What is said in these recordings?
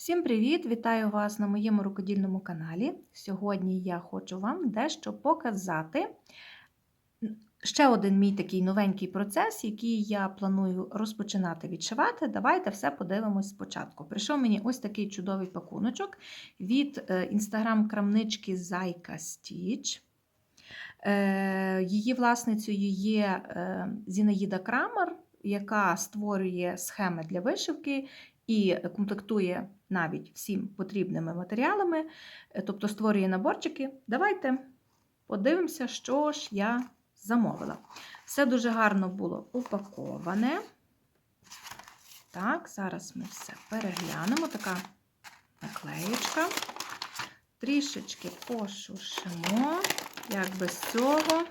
Всім привіт! Вітаю вас на моєму рукодільному каналі. Сьогодні я хочу вам дещо показати. Ще один мій такий новенький процес, який я планую розпочинати відшивати. Давайте все подивимось спочатку. Прийшов мені ось такий чудовий пакуночок від інстаграм-крамнички Зайка Стіч. Е, її власницею є е, Зінаїда Крамер, яка створює схеми для вишивки і комплектує навіть всім потрібними матеріалами, е, тобто створює наборчики. Давайте подивимося, що ж я замовила. Все дуже гарно було упаковане. Так, зараз ми все переглянемо. Така наклеєчка. Трішечки пошушимо, як без цього.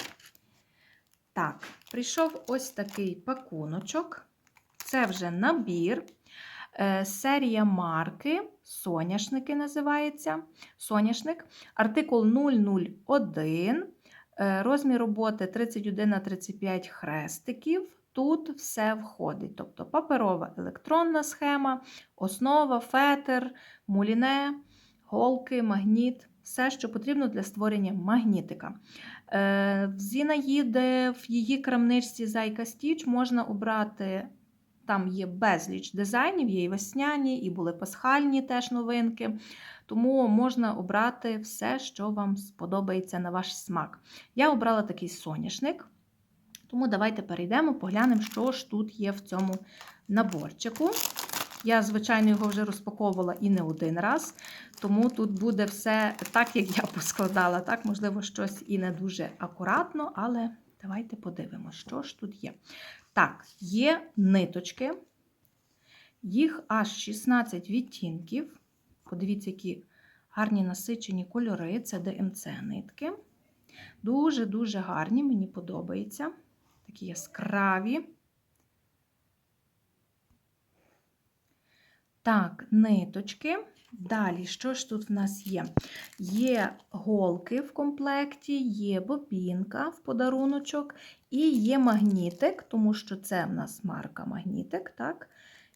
Так, прийшов ось такий пакуночок. Це вже набір. Е, серія марки, соняшники називається. Соняшник, артикул 001, е, розмір роботи 31 на 35 хрестиків. Тут все входить. Тобто паперова електронна схема, основа, фетер, муліне, голки, магніт. Все, що потрібно для створення магнітика. Е, в Зінаїди в її крамничці Зайка Стіч можна обрати там є безліч дизайнів, є і весняні, і були пасхальні теж новинки. Тому можна обрати все, що вам сподобається на ваш смак. Я обрала такий соняшник. Тому давайте перейдемо, поглянемо, що ж тут є в цьому наборчику. Я, звичайно, його вже розпаковувала і не один раз, тому тут буде все так, як я поскладала. Так, Можливо, щось і не дуже акуратно, але давайте подивимося, що ж тут є. Так, є ниточки, їх аж 16 відтінків. Подивіться, які гарні насичені кольори це ДМЦ-нитки. Дуже-дуже гарні, мені подобається. Такі яскраві. Так, ниточки. Далі, що ж тут в нас є? Є голки в комплекті, є бобінка в подаруночок, і є магнітик, тому що це в нас марка магнітик. так?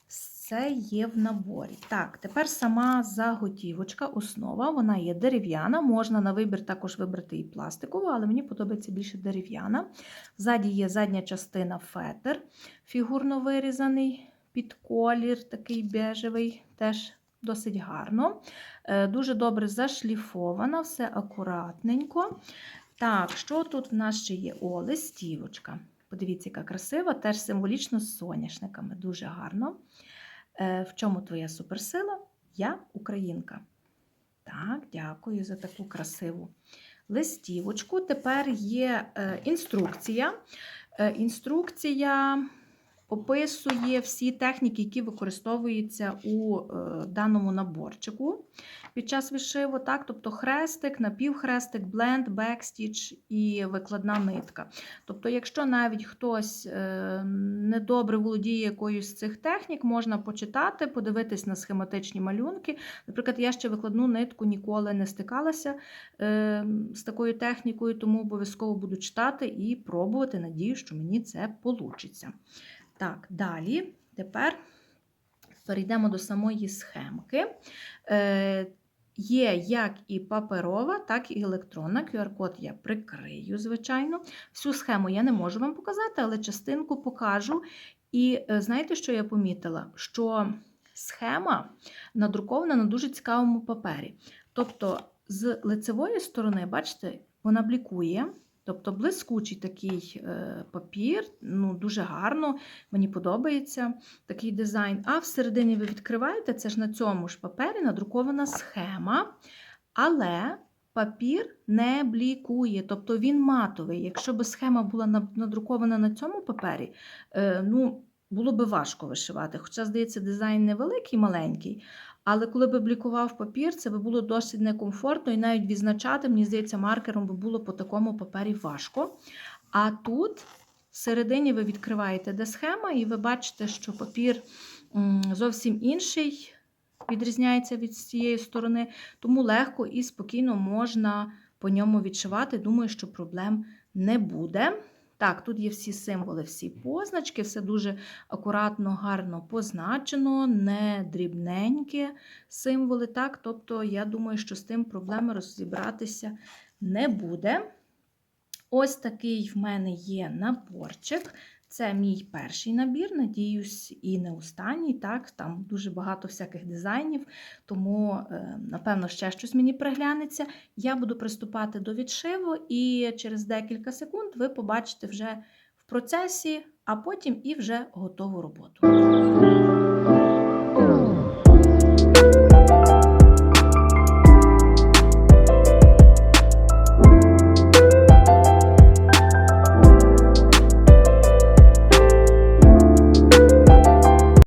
Все є в наборі. Так, тепер сама заготівочка, основа, вона є дерев'яна. Можна на вибір також вибрати і пластикову, але мені подобається більше дерев'яна. Ззаді є задня частина фетр, фігурно вирізаний під колір, такий бежевий, теж досить гарно. Е, дуже добре зашліфована, все акуратненько. Так, що тут в нас ще є? О, листівочка. Подивіться, яка красива, теж символічно з соняшниками. Дуже гарно. Е, в чому твоя суперсила? Я українка. Так, дякую за таку красиву листівочку. Тепер є е, інструкція. Інструкція описує всі техніки, які використовуються у е, даному наборчику під час вишиву, так? тобто хрестик, напівхрестик, бленд, бекстіч і викладна нитка. Тобто, якщо навіть хтось е, недобре володіє якоюсь з цих технік, можна почитати, подивитись на схематичні малюнки. Наприклад, я ще викладну нитку ніколи не стикалася е, з такою технікою, тому обов'язково буду читати і пробувати. Надію, що мені це вийде. Так, далі, тепер перейдемо до самої схемки. Е, Є як і паперова, так і електронна. QR-код я прикрию, звичайно. Всю схему я не можу вам показати, але частинку покажу. І е, знаєте, що я помітила? Що схема надрукована на дуже цікавому папері. Тобто, з лицевої сторони, бачите, вона блікує. Тобто блискучий такий е, папір, ну дуже гарно, мені подобається такий дизайн. А всередині ви відкриваєте, це ж на цьому ж папері надрукована схема, але папір не блікує, тобто він матовий. Якщо б схема була надрукована на цьому папері, е, ну, було б важко вишивати. Хоча, здається, дизайн невеликий, маленький. Але коли б блікував папір, це би було досить некомфортно і навіть відзначати, мені здається, маркером би було по такому папері важко. А тут всередині ви відкриваєте де схема, і ви бачите, що папір зовсім інший, відрізняється від цієї сторони, тому легко і спокійно можна по ньому відшивати. Думаю, що проблем не буде. Так, тут є всі символи, всі позначки, все дуже акуратно, гарно позначено, не дрібненькі символи. Так, тобто, я думаю, що з тим проблеми розібратися не буде. Ось такий в мене є наборчик. Це мій перший набір, надіюсь, і не останній. Так, Там дуже багато всяких дизайнів, тому, е, напевно, ще щось мені приглянеться. Я буду приступати до відшиву, і через декілька секунд ви побачите вже в процесі, а потім і вже готову роботу.